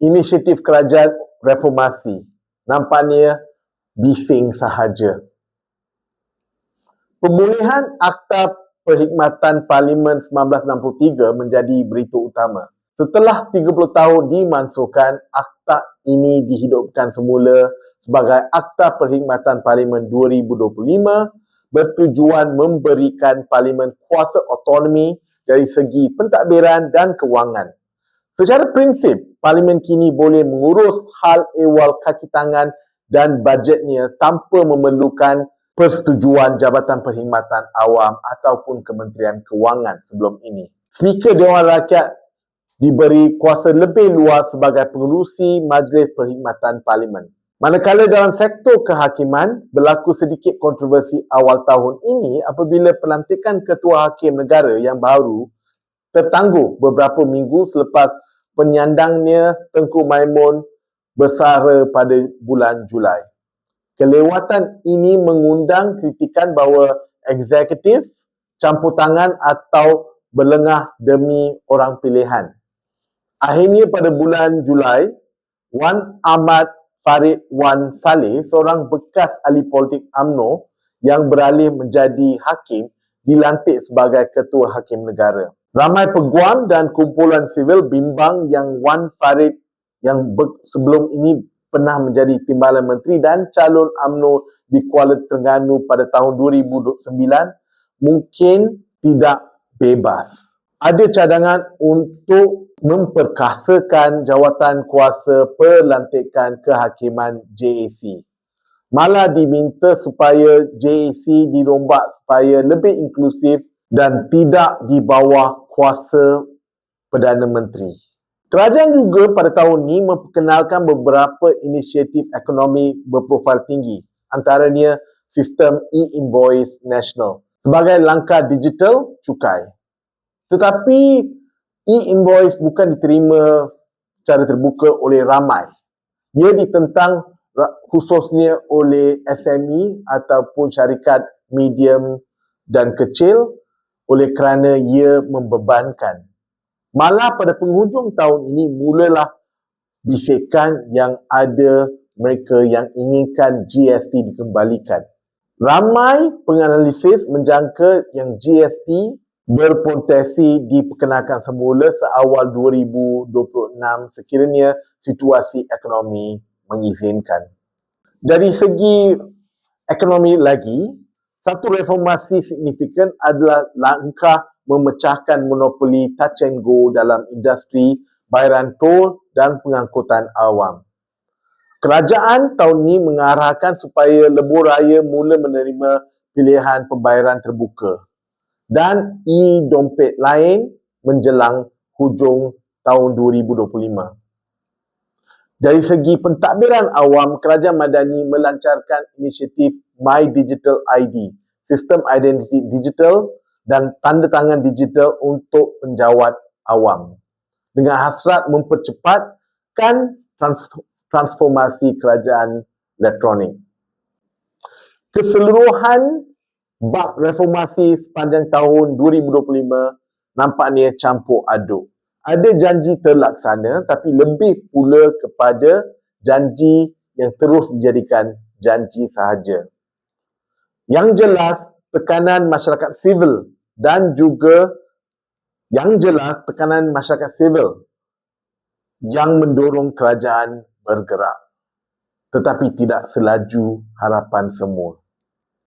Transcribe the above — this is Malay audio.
inisiatif kerajaan reformasi. Nampaknya bising sahaja. Pemulihan Akta Perkhidmatan Parlimen 1963 menjadi berita utama. Setelah 30 tahun dimansuhkan, akta ini dihidupkan semula sebagai Akta Perkhidmatan Parlimen 2025 bertujuan memberikan Parlimen kuasa otonomi dari segi pentadbiran dan kewangan. Secara prinsip, Parlimen kini boleh mengurus hal ehwal kaki tangan dan bajetnya tanpa memerlukan persetujuan Jabatan Perkhidmatan Awam ataupun Kementerian Kewangan sebelum ini. Speaker Dewan Rakyat diberi kuasa lebih luas sebagai pengerusi Majlis Perkhidmatan Parlimen. Manakala dalam sektor kehakiman berlaku sedikit kontroversi awal tahun ini apabila pelantikan ketua hakim negara yang baru tertangguh beberapa minggu selepas penyandangnya Tengku Maimun bersara pada bulan Julai. Kelewatan ini mengundang kritikan bahawa eksekutif campur tangan atau berlengah demi orang pilihan. Akhirnya pada bulan Julai, Wan Ahmad Farid Wan Saleh, seorang bekas ahli politik AMNO yang beralih menjadi hakim, dilantik sebagai ketua hakim negara. Ramai peguam dan kumpulan sivil bimbang yang Wan Farid yang sebelum ini pernah menjadi timbalan menteri dan calon AMNO di Kuala Terengganu pada tahun 2009 mungkin tidak bebas. Ada cadangan untuk memperkasakan jawatan kuasa pelantikan kehakiman JAC. Malah diminta supaya JAC dirombak supaya lebih inklusif dan tidak di bawah kuasa Perdana Menteri. Kerajaan juga pada tahun ini memperkenalkan beberapa inisiatif ekonomi berprofil tinggi antaranya sistem e-invoice national sebagai langkah digital cukai. Tetapi e-invoice bukan diterima secara terbuka oleh ramai. Ia ditentang khususnya oleh SME ataupun syarikat medium dan kecil oleh kerana ia membebankan. Malah pada penghujung tahun ini mulalah bisikan yang ada mereka yang inginkan GST dikembalikan. Ramai penganalisis menjangka yang GST berpotensi diperkenalkan semula seawal 2026 sekiranya situasi ekonomi mengizinkan. Dari segi ekonomi lagi, satu reformasi signifikan adalah langkah memecahkan monopoli touch and go dalam industri bayaran tol dan pengangkutan awam. Kerajaan tahun ini mengarahkan supaya lebuh raya mula menerima pilihan pembayaran terbuka dan e-dompet lain menjelang hujung tahun 2025. Dari segi pentadbiran awam, Kerajaan Madani melancarkan inisiatif My Digital ID, sistem identiti digital dan tanda tangan digital untuk penjawat awam. Dengan hasrat mempercepatkan transformasi kerajaan elektronik. Keseluruhan bab reformasi sepanjang tahun 2025 nampaknya campur aduk. Ada janji terlaksana tapi lebih pula kepada janji yang terus dijadikan janji sahaja. Yang jelas tekanan masyarakat sivil dan juga yang jelas tekanan masyarakat sivil yang mendorong kerajaan bergerak tetapi tidak selaju harapan semua.